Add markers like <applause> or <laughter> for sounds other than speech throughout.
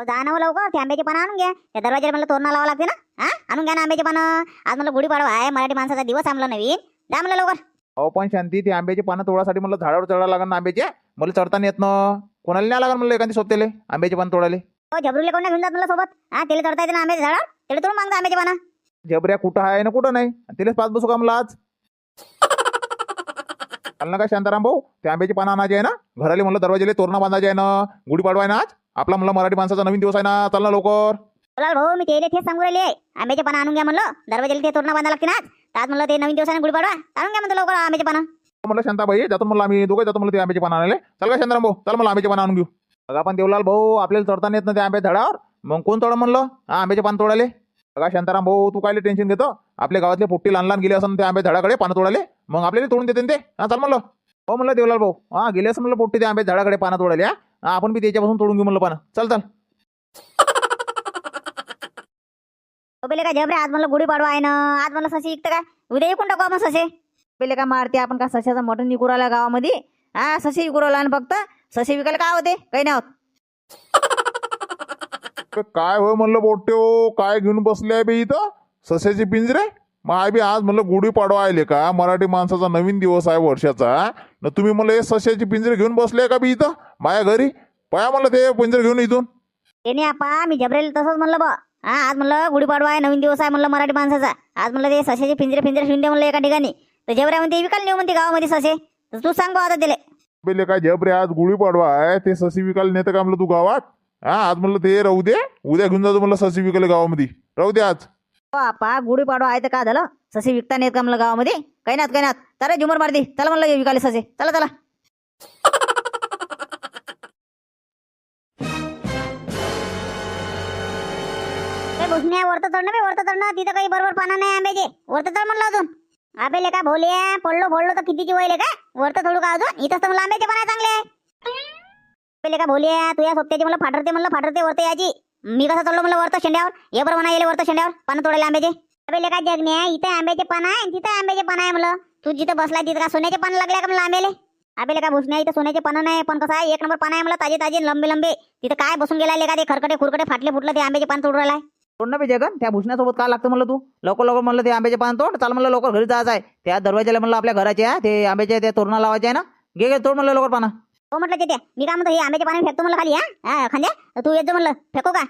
अहो, जा ना हो लवकर ते आंब्याचे पानं आणून घ्या. त्या दरवाजाला मला तोरणा लावा लागते ना? हा? आणून घ्या ना आंब्याचे पानं. आज मला गुढीपाडवा आहे मराठी माणसाचा दिवस आहे मला नवीन. जा मला लवकर. अहो पण शांती ती आंब्याची पानं तोडासाठी मला झाडावर चढायला लागणार ना आंब्याचे? मला चढताना येत ना कोणाला नाही लागणार म्हणलं एखादी सोबतेले? आंब्याची पानं तोडाले हो झबरूले कोण घेऊन जात मला सोबत? हा त्याला चढता येते ना आंब्याच्या झाडावर? त्याला तोडून मागता आंब्याचे पानं. जबऱ्या कुठं आहे ना कुठं नाही? तिलाच पाच बसू का मला आज? <laughs> चाल ना का शांताराम भाऊ? ते आंब्याची पानं आणायची आहे ना? घराले म्हणलं दरवाजाले तोरणा बांधायचे आहे ना? गुढीपाडवा आहे ना आज? आपला म्हणलं मराठी माणसाचा नवीन दिवस आहे ना चाल ना लवकर. भाऊ मी त्याला तेच सांगू राहिले आंब्याचे पानं आणून घ्या म्हणलं. दरवाजाला ते तोरणा बांधा लागते ना आज. म्हणलं ते नवीन दिवसाने गुढीपाडवा. आणून घ्या म्हणतो लवकर आंब्याचे पानं. म्हणलं शांताबाई जातो म्हणलं आम्ही दोघे जातो म्हणलं ते आंब्याची पानं आणायला. चल का शांताराम भाऊ चल मला आंब्याची पानं आणून घेऊ. बघा पण देवलाल भाऊ आपल्याला चढताना येत ना त्या आंब्याच्या झाडावर. मग कोण तोड म्हणलं? हा आंब्याचे पान तोडाले बघा शांताराम भाऊ तू काय टेन्शन घेतो? आपल्या गावातले पोट्टी लहान लहान गेले असं त्या आंब्याच्या झाडाकडे पानं तोडाले मग आपल्याला तोडून देते ते. हा चाल म्हणलं. हो म्हणलं देवलाल भाऊ. हा गेले असं म्हणलं पोट्टी त्या आंब्याच्या झाडाकडे पानं तोडाले हा, आपण बी त्याच्यापासून तोडून घेऊ म्हणलं पानं. चल चल. पहिले काय जबरे आज म्हणलं गुढीपाडवा आहे ना आज मला सशी इकतं काय? उद्या विकून टाकू आपण ससे पहिले काय मारते आपण का सशाचं मटण विकू राहिला गावामध्ये? हा ससे विकू राहिला आणि फक्त ससे विकायला काय होते? काही नाही होत. तर काय होय म्हणलं पोट्टे हो काय घेऊन बसले आहे बे इथं? सस्याचे पिंजरे? मग आय बी आज म्हणलं गुढी पाडवा आले का? मराठी माणसाचा नवीन दिवस आहे वर्षाचा. न तुम्ही म्हणलं हे सस्याचे पिंजरे घेऊन बसले का बी इथं? माझ्या घरी? पाया म्हणलं ते पिंजरे घेऊन इथून. त्याने आपा मी जबरेल तसंच म्हणलं बा. हा आज म्हणलं गुढीपाडवा आहे नवीन दिवस आहे म्हणलं मराठी माणसाचा. आज म्हणलं ते सशाचे पिंजरे पिंजरे ठेवून दे म्हणलं एका ठिकाणी. तर जबऱ्या म्हणते विकायला नेऊ म्हणते गावामध्ये ससे. तर तू सांग बा आता त्याला. पहिले काय जब रे आज गुढी पाडवा आहे ते ससी विकायला नेतं का म्हणलं तू गावात? हा आज म्हणलं ते राहू दे. उद्या घेऊन जातो म्हणलं ससी विकायला गावामध्ये. राहू दे आज. आपा गुढीपाडवा आहे तर काय झालं? ससे विकता नाहीत का म्हणलं गावामध्ये? काही नात काही नात चला झुमर मारती चला म्हणलं विकायला ससे. चला चला. भुसण्या वरत चढणं बे वरत चढणं तिथं काही बरोबर पाना नाही आंब्याचे. वरत चढ म्हणलं अजून. आबेले का भोले पडलो भोडलो तर कितीची वयले का वरत चढू का अजून? इथं तर मला आंब्याचे पाना चांगले आहे. आबेले का भोले तुझ्या सोबत्याची मला फाटरते म्हणलं फाटरते वरते याची. मी कसं चाललो म्हणलं वरतं शेंड्यावर? ये बरं म्हणा येले वरत शेंड्यावर पानं तोडायला आंब्याचे. आबेले काय जगणे इथे आंब्याचे पण आहे आणि तिथे आंब्याचे पण आहे म्हणलं. तू जिथं बसला तिथं का सोन्याचे पानं लागले का म्हणलं आंब्याले? आंबेले काय भुसण्या इथं सोन्याचे पानं नाही पण कसं आहे एक नंबर पण आहे मला ताजे ताजे लंबे लंबे. तिथं काय बसून गेला का ते खरकटे खुरकटे फाटले फुटले ते आंब्याचे पान तोडून राहिलाय तोड ना जगन त्या भुसण्यासोबत काय लागतं म्हणलं तू? लवकर लवकर म्हणलं ते आंब्याचे पान तोड चाल म्हणलं लवकर घरी जायचं आहे. त्या दरवाजाला म्हणलं आपल्या घराचे आहे ते आंब्याचे ते तोरणा लावायचे आहे ना? घे घे तोड म्हणलं लवकर पाना. हो म्हटलं ते मी काय म्हणतो हे आंब्याचे पानं फेकतो म्हणलं खाली हा? हा, खांद्या तू येत जा म्हणलं फेको का?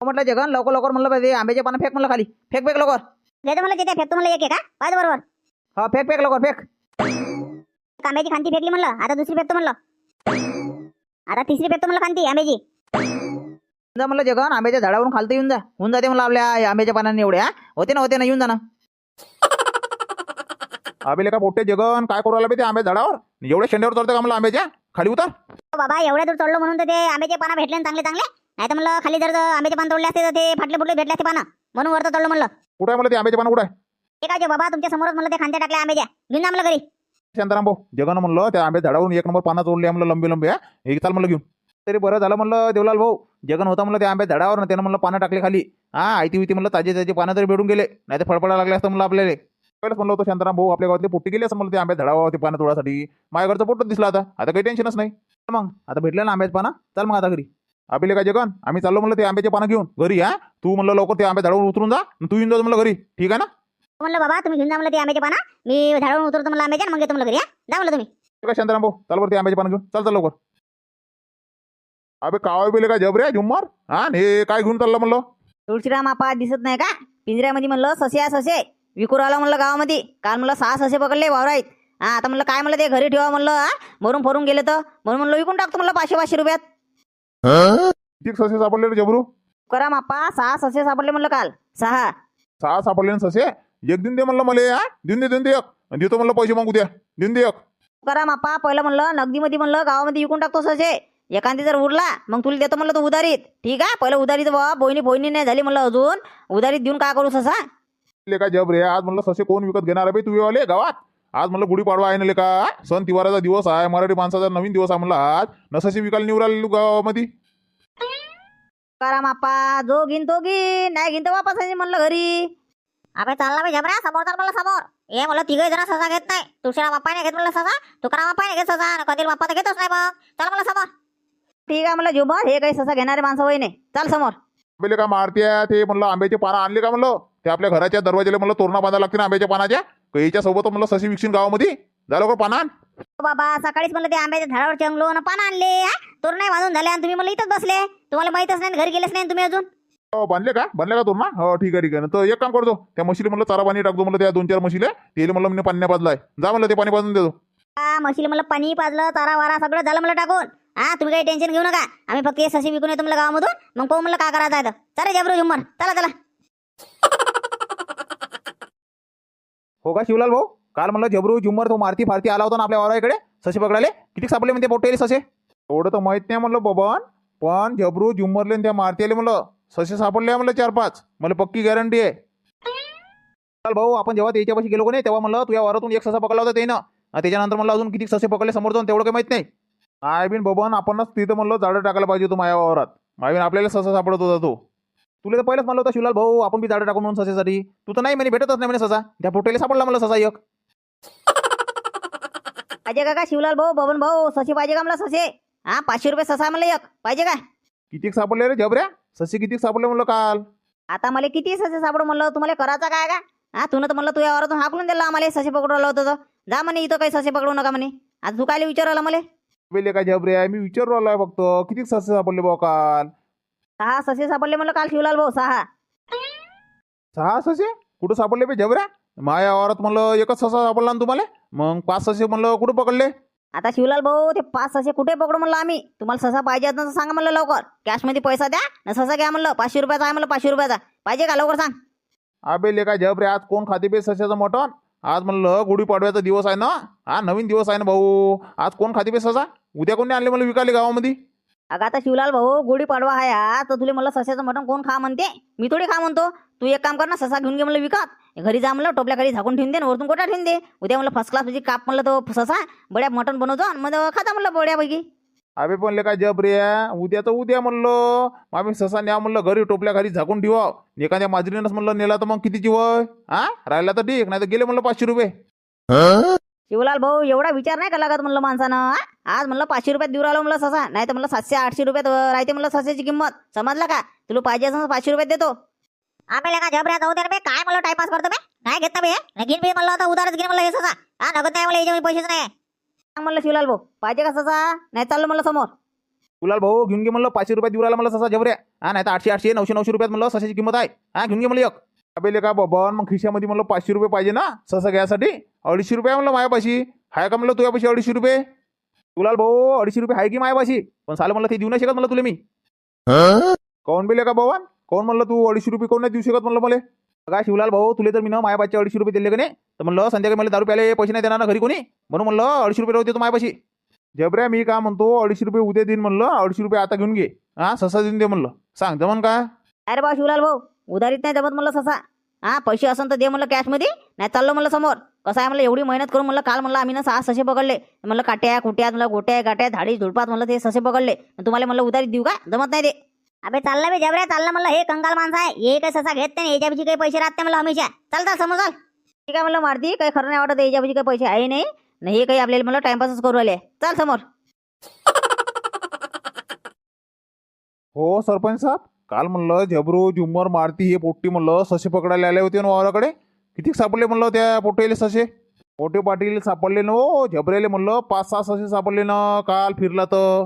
हो म्हटलं जगन लवकर लवकर म्हणलं पाहिजे आंब्याचे पानं फेक म्हणलं खाली फेक फेक लवकर. देतो म्हणलं ते फेकतो म्हणलं एक एक का पाच बरोबर. हा फेक फेक लवकर फेक. आंब्याची खांती फेकली म्हणलं आता दुसरी फेकतो म्हणलं. आता तिसरी फेकतो म्हणलं खांती आंब्याची. जा म्हणलं जगन आंब्याच्या झाडावरून खालतं येऊन जा. होऊन जाते म्हणलं आपल्या आंब्याच्या पानांनी एवढ्या होते ना होते ना येऊन जा ना. आबेले का पोट्टे जगन काय करू आला बे ते आंब्या झाडावर? एवढ्या शेंड्यावर चढतं का म्हणलं आंब्याच्या? खाली उतर. बाबा एवढ्या दूर चढलो म्हणून तर ते आंब्याचे पानं भेटले ना चांगले चांगले. नाही तर म्हणलं खाली जर आंब्याचे पान तोडले असते तर ते फाटले फुटले भेटले असते पानं. म्हणून वरतं चढलो म्हणलं. कुठं आहे म्हणलं ते आंब्याचे पानं? कुठं आहे? ते काय जे बाबा तुमच्या समोरच म्हणलं ते खांद्या टाकल्या आंब्याच्या. घेऊन जा म्हणलं घरी. शांताराम भाऊ जगन म्हणलं त्या आंब्या झाडावरून एक नंबर पानं तोडले म्हणलं लंबे लंबे हा. हे चाल म्हणलं घेऊन. तरी बरं झालं म्हणलं देवलाल भाऊ जगन होता म्हणलं त्या आंब्या झाडावर ना त्यानं म्हणलं पानं टाकले खाली. हा आयती होती म्हणलं ताजे ताजे पानं तरी भेटून गेले. नाही तर फळफळा लागले असतं म्हणलं आपल्याला. पहिलंच म्हणलं होतं शांताराम भाऊ आपल्या गावातले पोट्टी गेले असं म्हणलं ते आंब्या झाडावर ते पानं तोडासाठी. माझ्या घरचं पोटच दिसलं आता. आता काही टेन्शनच नाही. मग आता भेटलं ना आंब्याचं पानं. चल मग आता घरी. आपले काय जगन? आम्ही चाललो म्हणलं ते आंब्याचे पानं घेऊन. घरी हा? तू म्हणलं लवकर ते आंब्या झाडावर उतरून जा. आणि तू येऊन जा म्हणलं घरी. ठीक आहे ना? म्हणलं बाबा तुम्ही घेऊन जा म्हणलं ते आंब्याचे पानं. मी झाडावरून उतरतो म्हणलं आंब्याच्या आणि मग येतो म्हणलं घरी हा? जा म्हणलं तुम्ही. काय शांताराम भाऊ. चाल बरं ते आंब्याचे पानं घेऊन. चल चल लवकर. अबे कावा बिले काय जबरे झुम्मर? हा हे काय घेऊन चाललं म्हणलं? तुळशीराम आपा दिसत नाही का? पिंजऱ्यामध्ये म्हणलं ससे आहे ससे. विकूर आला म्हणलं गावामध्ये. काल म्हणलं सहा ससे पकडले वावराईत. हा आता म्हणलं काय म्हणलं ते घरी ठेवा म्हणलं हा? मरून फोरून गेले तर. म्हणून म्हणलं विकून टाकतो म्हणलं पाचशे पाचशे रुपयात. किती ससे सापडले रे जबरू? तुकाराम आपा सहा ससे सापडले म्हणलं काल. सहा. सहा सापडले ना ससे एक दिन दे म्हणलं मला हा? देऊन दे देऊन दे एक. देतो म्हणलं पैसे मागू द्या. देऊन दे एक. तुकाराम आपा पहिलं म्हणलं नगदीमध्ये म्हणलं गावामध्ये विकून टाकतो ससे एखादी जर उरला मग तुला देतो म्हणलं तू उधारीत. ठीक आहे पहिलं उधारीत बाबा बोईनी बोईनी नाही झाली म्हणलं अजून. उधारीत देऊन काय करू ससा? ले काय जबरे आज म्हणलं ससे कोण विकत घेणार आहे बे तू आले गावात. आज म्हणलं गुढी पाडवा आहे ना ले का? सण तिवाराचा दिवस आहे मराठी माणसाचा नवीन दिवस आहे म्हणलं आज. न ससे विकायला निवराल गावामध्ये? तुकाराम आपा जो घेईन तो घेईन नाही घेईन तर वापस म्हणलं घरी. अबे चालला बे जबरा समोर तर मला समोर. हे मला तिघही जण ससा घेत नाही. तुळशीराम बाप्पा नाही घेत म्हणलं ससा तुकाराम बाप्पा नाही घेत ससा कधी बाप्पा तर घेतच नाही मग चला मला समोर. ठीक आहे म्हणलं जुबा हे काही ससा घेणारे माणसं होई नाही चाल समोर. आंबेले का मारते ते म्हणलं आंब्याचे पानं आणले का म्हणलं? ते आपल्या घराच्या दरवाजाला म्हणलं तोरणा बांधा लागते ना आंब्याच्या पानाच्या? कैच्या सोबत म्हणलं सशी विकशील गावामध्ये. झालं का पानान बाबा सकाळीच म्हणलं ते आंब्याच्या झाडावर चंगलो ना पान आणले? तोरण नाही बांधून झाले आणि तुम्ही मला इथंच बसले. तुम्हाला माहितच नाही घरी गेलेच नाही तुम्ही अजून? हो बांधले का? बांधले का तोरणा? हो ठीक आहे ठीक आहे. तर एक काम करतो त्या म्हशीला म्हणलं चारा पाणी टाकतो म्हणलं त्या दोन चार म्हशीले. तेल म्हणलं मी पाणी पाजलाय. जा म्हणलं ते पाणी पाजून देतो. म्हशीला मला पाणी पाजलं चारा वारा सगळं झालं मला टाकून. हा तुम्ही काही टेन्शन घेऊ नका. आम्ही फक्त सशी विकून येतो मला गावामधून. मग पाहू म्हणलं काय करायचं आहे तर. चला जबरू झुम्मर चला चला. हो का शिवलाल भाऊ? काल म्हणलं जबरू झुमर तो मारती फारती आला होता ना आपल्या वाराकडे ससे पकडाले किती सापडले म्हणते पोटेले ससे? एवढं तर माहीत नाही म्हणलं बबन पण जबरू झुमरले त्या मारती आले म्हणलं ससे सापडले म्हणलं चार पाच मला पक्की गॅरंटी आहे. चाल भाऊ आपण जेव्हा त्याच्यापाशी गेलो का नाही तेव्हा म्हणलं तुझ्या वारातून एक ससा पकडला होता ते ना त्याच्यानंतर म्हणलं अजून किती ससे पकडले समोर जाऊन तेवढं काही माहीत नाही. आय बिन बबन आपणच तिथं म्हणलं झाडं टाकायला पाहिजे होतं माझ्या वावरात. मायबीन आपल्याला ससा सापडत होता तो. तुला तर पहिलेच म्हणलं होतं शिवलाल भाऊ आपण बी झाडं टाकू म्हणून ससेसाठी तू तर नाही म्हणे भेटतच नाही म्हणे ससा. त्या पोटेला सापडला म्हणलं ससा एक. <laughs> अजय काका शिवलाल भाऊ बबन भाऊ सशी पाहिजे का मला ससे? हा पाचशे रुपये ससा मला एक. पाहिजे का? किती सापडले रे जबऱ्या ससे किती सापडले म्हणलं काल? आता मला किती ससे सापड म्हणलं? तुम्हाला करायचं काय का? हा तुला तर म्हणलं तुझ्या वरातून हाकलून दिला आम्हाला ससे पकडवलं होतं तर. जा म्हणे इथं काही ससे पकडू नका म्हणे. आता तू काय विचारलं मला? पहिले काय जबऱ्या मी विचारू आलोय फक्त. किती ससे सापडले भाऊ काल? सहा ससे सापडले म्हणलं काल शिवलाल भाऊ सहा. सहा ससे? कुठं सापडले बे जबऱ्या माया वावरात म्हणलं एकच ससा सापडला ना तुम्हाला? मग पाच ससे म्हणलं कुठं पकडले? आता शिवलाल भाऊ ते पाच ससे कुठे पकडू म्हणलं आम्ही? तुम्हाला ससा पाहिजे तर सांगा म्हणलं लवकर. कॅशमध्ये पैसा द्या ना ससा घ्या म्हणलं. पाचशे रुपयाचा आहे म्हणलं पाचशे रुपयाचा. पाहिजे का लवकर सांग? अबे लेका जबऱ्या आज कोण खाते बे सशाचं मटण? आज म्हणलं गुढीपाडव्याचा दिवस आहे ना? हा नवीन दिवस आहे ना भाऊ. आज कोण खाते बे ससा? उद्या कोणी आणले मला विकाले गावामध्ये? अगं आता शिवलाल भाऊ गुढी पाडवा आहे हा तर तुला म्हणलं सस्याचं मटण कोण खा म्हणते? मी थोडी खा म्हणतो. तू एक काम कर ना ससा घेऊन घे म्हणलं विकत. घरी जा म्हणलं टोपल्या खाली झाकून ठेवून दे वरतून कोटा ठेवून दे. उद्या म्हणलं फर्स्ट क्लास तुझी काप म्हणलं तो ससा. बड्या मटण बनवतो आणि मग खाता म्हणलं बड्यापैकी. अबे पण लेका जबऱ्या उद्या तर उद्या म्हणलं. आम्ही ससा न्या म्हणलं घरी टोपल्या खाली झाकून ठेवा. एखाद्या माजरीनंच म्हणलं नेला तर मग कितीची वय हा? राहिला तर ठीक नाही तर गेले म्हणलं पाचशे रुपये. शिवलाल भाऊ एवढा विचार नाही करायला लागत म्हणलं माणसानं? आज म्हणलं पाचशे रुपयात देऊ राहिलो म्हणलं ससा नाही तर म्हणलं सातशे आठशे रुपयात राहते म्हणलं सस्याची किंमत. समजला का? तुला पाहिजे असं पाचशे रुपयात देतो. आपल्याला का जबऱ्या जाऊ दे रे बे काय म्हणलं टाइमपास करतो बे? नाही घेत ना बे? घेईन बे म्हणलं आता उधारच घेईन म्हणलं हे ससा हा नगद नाही मला याच्यामध्ये पैसेच नाही. सांग म्हणलं शिवलाल भाऊ पाहिजे का ससा नाही चाललो म्हणलं समोर. गुलाल भाऊ घेऊन घे म्हणलं पाचशे रुपयात देऊ राहिला मला ससा जबऱ्या हा नाही तर आठशे आठशे नऊशे नऊशे रुपयात म्हणलं सशाची किंमत आहे. हा घेऊन घे म्हणलं एक. अबेले का बाबा मग खिशामध्ये म्हणलं पाचशे रुपये पाहिजे ना ससं घ्यायसाठी? अडीचशे रुपये म्हणलं मायापाशी. हाय का म्हणलं तुझ्यापाशी अडीचशे रुपये? तुला भाऊ अडीचशे रुपये आहे की मायापाशी? पण सालं म्हणलं ते देऊ नाही शकत म्हणलं तुला मी. कोण बेले का भाऊ कोण म्हणलं तू अडीचशे रुपये कोण नाही देऊ शकत म्हणलं मला? काय शिवलाल भाऊ तुले तर मी ना मायापाशी अडीचशे रुपये दिले का नाही? तर म्हणलं संध्याकाळी मला दारू प्याले पैसे नाही देणार ना घरी कोणी? म्हणून म्हणलं अडीचशे रुपये राहते तू मायापाशी. जबऱ्या मी काय म्हणतो अडीचशे रुपये उद्या देईन म्हणलं अडीचशे रुपये आता घेऊन घे. हा ससा देऊन दे म्हणलं. सांग जमन काय अरे भाऊ शिवलाल भाऊ उधारीत नाही जमत म्हणलं ससा. हा पैसे असन तर दे म्हणलं कॅशमध्ये नाही चाललो म्हणलं समोर. कसं आहे म्हणलं एवढी मेहनत करून म्हणलं काल म्हणलं आम्ही ना सहा ससे पकडले. म्हणलं काट्या कुट्यात म्हणलं गोट्या गाट्या झाडी झुडपात म्हणलं ते ससे पकडले. तुम्हाला म्हणलं उधारीत देऊ का? जमत नाही ते. अबे चाललं बे जबऱ्या चाललं म्हणलं हे कंगाल माणसं आहे. हे काही ससा घेत नाही याच्यापाशी काही पैसे राहत नाही म्हणलं हमेशा. चल चल समोर चाल. ठीक आहे म्हणलं मारती काही खरं नाही वाटत याच्यापाशी काही पैसे आहे नाही. नाही हे काही आपल्याला म्हणलं टाइमपासच करू राहिले. चल समोर. <laughs> हो सरपंच साहेब? काल म्हणलं झबरू झुम्मर मारती हे पोट्टी म्हणलं ससे पकडायला आले होते ना वावराकडे? किती सापडले म्हणलं त्या पोटेले ससे? मोठे पाटील सापडले ना हो झबरेले म्हणलं पाच सहा ससे सापडले ना काल फिरला तर.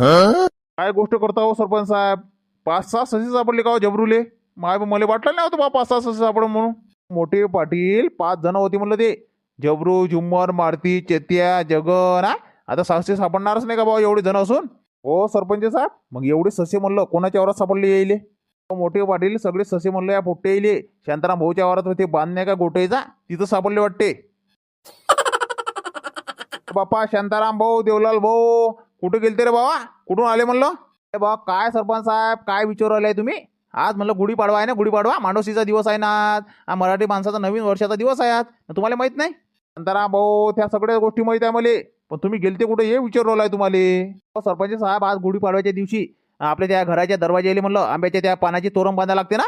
काय गोष्ट करता हो सरपंच साहेब? पाच सहा ससे सापडले का हो झबरूले? माय मला वाटलं नाही होतं बा पाच सहा ससे सापड म्हणून. मोठे पाटील पाच जण होते म्हणलं ते. झबरू झुम्मर मारती चेत्या जगन हा आता सहाशे सापडणारच नाही का भाऊ एवढे जण असून? हो सरपंच साहेब. मग एवढे ससे म्हणलं कोणाच्या वरात सापडले येईल हो, मोठे पाटील सगळे ससे म्हणलं या पोट्टे येईल शांताराम भाऊच्या वावरात होते बांधण्या का गोटेचा तिथं सापडले वाटते. <laughs> बापा शांताराम भाऊ देवलाल भाऊ कुठे गेलते रे बाबा? कुठून आले म्हणलं? अरे बा काय सरपंच साहेब? काय विचारू आलाय तुम्ही? आज म्हणलं गुढीपाडवा आहे ना गुढीपाडवा? मांडोशीचा दिवस आहे ना मराठी माणसाचा नवीन वर्षाचा दिवस आहे आज. तुम्हाला माहीत नाही? शांताराम भाऊ त्या सगळ्या गोष्टी माहीत आहे मला. पण तुम्ही गेलते कुठे हे विचारू आहे तुम्हाला. सरपंच साहेब आज गुढीपाडव्याच्या दिवशी आपल्या त्या घराच्या दरवाजे म्हणलं आंब्याच्या त्या पानाची तोरण बांधा लागते ना?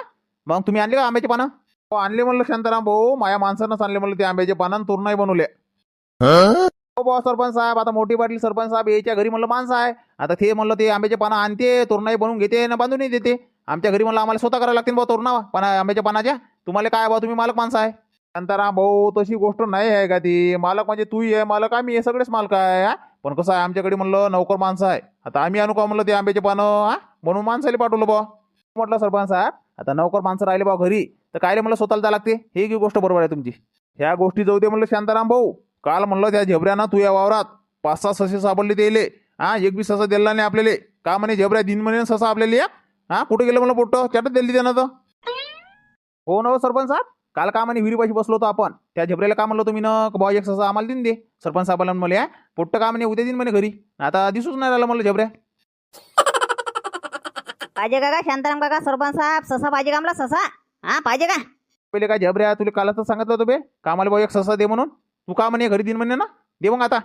मग तुम्ही आणले का आंब्याचे पानं? हो आणले म्हणलं शांताराम भाऊ. माझ्या माणसानंच आणले म्हणलं ते आंब्याचे पानं तोरणही तोरण नाही बनवले. हो बा सरपंच साहेब आता मोठी पाटील सरपंच साहेब याच्या घरी म्हणलं माणसं आहे. आता ते म्हणलं ते आंब्याचे पानं आणते तोरणाई बनवून घेते ना बांधूनही देते. आमच्या घरी म्हणलं आम्हाला स्वतः करायला लागतील बा तोरणा पाना आंब्याच्या पानाच्या. तुम्हाला काय बा तुम्ही मालक माणसं आहे. शांताराम भाऊ तशी गोष्ट नाही आहे का ती? मालक म्हणजे तू आहे मालक आम्ही आहे सगळेच मालक आहे हा? पण कसं आहे आमच्याकडे म्हणलं नोकर माणसं आहे. आता आम्ही आणू का म्हणलं ते आंब्याचे पानं हा? म्हणून माणसाला पाठवलं बा म्हटलं सरपंच साहेब आता नोकर माणसं राहिले बा घरी तर कायले म्हणलं स्वतःला जा लागते? हे की गोष्ट बरोबर आहे तुमची? ह्या गोष्टी जाऊ दे म्हणलं शांताराम भाऊ. काल म्हणलं त्या झेबऱ्यानं तू या वावरात पाच सहा ससे सापडले तेले हा? एक बी ससा दिला नाही आपल्याला. का म्हणे झेबऱ्या दिन म्हणे ससा आपल्याला या हा? कुठे गेलं म्हणलं पोट्ट? चटत दिली त्यानं तर. हो ना हो सरपंच साहेब? काल का म्हणे विहिरीपाशी बसलो होतो आपण. त्या झेबऱ्याला का म्हणलं तुम्ही न बॉ एक ससा आम्हाला दिन दे. सरपंच साहेबाला म्हणले "हा, पोट्ट का म्हणे उद्या दिन म्हणे घरी. आता दिसूच नाही राहिलं म्हणलं झेबऱ्या <laughs> पाहिजे का का शांताराम काका सरपंच साहेब ससा पाहिजे का आम्हाला? ससा? हा पाहिजे का? पहिले काय झेबऱ्या तुला कालच तर सांगितलं होतं बे. कामाला भाऊ एक ससा दे म्हणून. तू का म्हणे घरी दिन म्हणे ना? दे मग आता.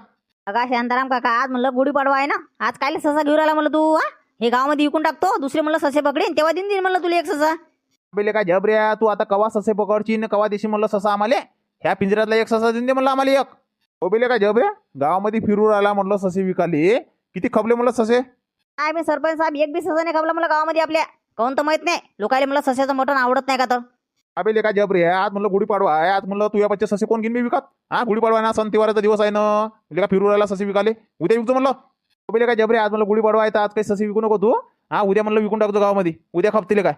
काका शांताराम काका आज म्हणलं गुढीपाडवा आहे ना? आज काय ससा घेऊन आला म्हणलं तू हा? हे गावामध्ये विकून टाकतो दुसरे म्हणलं ससे पकडेन तेव्हा दिन दिन म्हणलं तुला एक ससा. पहिले काय झबऱ्या तू आता कवा ससे पकडची न कवा देशी म्हणलं ससा आम्हाला? ह्या पिंजऱ्यातला एक ससा देऊन दे म्हणलं आम्हाला एक. हो बेले काय झबऱ्या गावामध्ये फिरून आला म्हणलं ससे विकाले. किती खपले म्हणलं ससे? काय मी सरपंच साहेब एक बी ससा नाही खावला मला गावामध्ये आपल्या. कोण तर माहीत नाही. लोकांना मला सस्याचं मटण आवडत नाही का तर? अबेले काय जबरे आज म्हणलं गुढीपाडवा आहे. आज म्हणलं तुझ्या बच्चे ससे कोण घेऊन बी विकत? हा गुढीपाडवा ना सण तिवाराचा दिवस आहे ना. म्हणजे का फिरून राहिला ससे विकाले? उद्या विकतो म्हणलं. अबेले काय जबरे आज म्हणलं गुढीपाडवा आहे तर आज काही ससे विकू नको तू. हा उद्या म्हणलं विकून टाकतो गावामध्ये. उद्या खपतील काय?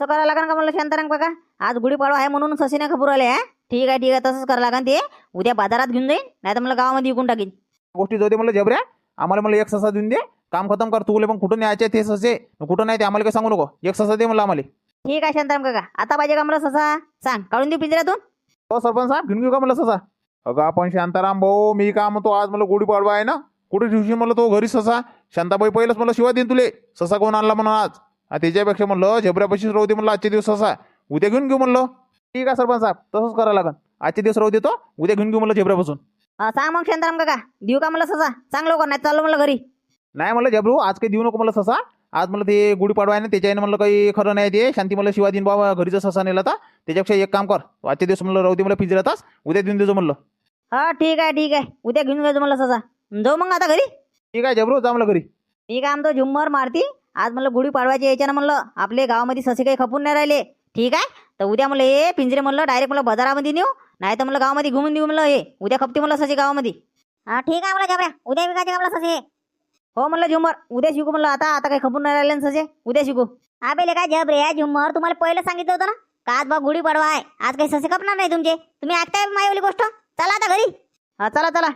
असं करायला लागेल का म्हणलं शांताराम काका आज गुढीपाडवा आहे म्हणून ससे नाही खबर आले हा? ठीक आहे ठीक आहे तसंच करायला लागेल ते. उद्या बाजारात घेऊन जाईन नाही तर मला गावामध्ये विकून टाकीन. गोष्टी जाऊ दे म्हणलं जबऱ्या. आम्हाला म्हणलं एक ससा देऊन दे. काम खतम कर तुले पण कुठं न्यायचे ते ससे. कुठं नाही ते आम्हाला काही सांगू नको. एक ससा दे म्हणलं आम्हाला. ठीक आहे शांताराम काका. आता पाहिजे का मला ससा? सांग. काढून देऊ पिंजऱ्यातून. हो सरपंच साहेब घेऊन घेऊ का म्हणलं ससा? अगं आपण शांताराम भाऊ मी का म्हणतो आज मला गुढीपाडवा आहे ना? कुठे ठेवशी म्हणलं तो घरी ससा? शांताबाई पहिलंच मला शिवा देईन तुले. ससा कोण आणला म्हणून आज? त्याच्यापेक्षा म्हणलं झबऱ्यापाशीच राहू दे म्हणलं आजचे दिवस ससा उद्या घेऊन घेऊ म्हणलं. ठीक आहे सरपंच साहेब तसंच करावं लागन. आजचे दिवस राहू देतो उद्या घेऊन घेऊ म्हणलं झेबऱ्यापासून सांग मग शांताराम काका देऊ का मला ससा? सांग लवकर नाही चाललो मला घरी. नाही म्हणलं झबरू आज काही देऊ नको मला ससा. आज मला ते गुढीपाडवा आहे ना त्याच्याने म्हणलं काही खरं नाही ते. शांती मला शिवा देईन बाबा घरीचा ससा नेला तर त्याच्यापेक्षा एक काम कर आजचे दिवस म्हणलं राहू दे मला पिंजऱ्यातच उद्या देऊन देतो म्हणलं. हा ठीक आहे ठीक आहे. उद्या घेऊन जायचं मला ससा. जाऊ मग आता घरी. ठीक आहे झबरू जा म्हणलं घरी. मी काय म्हणतो झुम्मर मारती. आज म्हणलं गुढी पाडवायच्या याच्यानं म्हणलं आपले गावामध्ये ससे काही खपून नाही राहिले. ठीक आहे? तर उद्या म्हणलं हे पिंजरे म्हणलं डायरेक्ट म्हणलं बाजारामध्ये नेऊ नाही तर म्हणलं गावामध्ये घुमून देऊ म्हणलं हे. उद्या खपते म्हणलं ससे गावामध्ये. हा ठीक आहे म्हणलं जबऱ्या उद्या विकायचे का ससे? हो म्हणलं झुमर. उद्या शिकू म्हणलं आता. आता काही खपून नाही राहिले ना ससे. उद्या शिकू. आबेले काय जबरे झुम्मर तुम्हाला पहिलं सांगितलं होतं ना? का आज बा गुढी पाडवा आहे? आज काही ससे खपणार नाही तुमचे. तुम्ही ऐकताय मायवली गोष्ट? चला आता घरी. हा चला चला.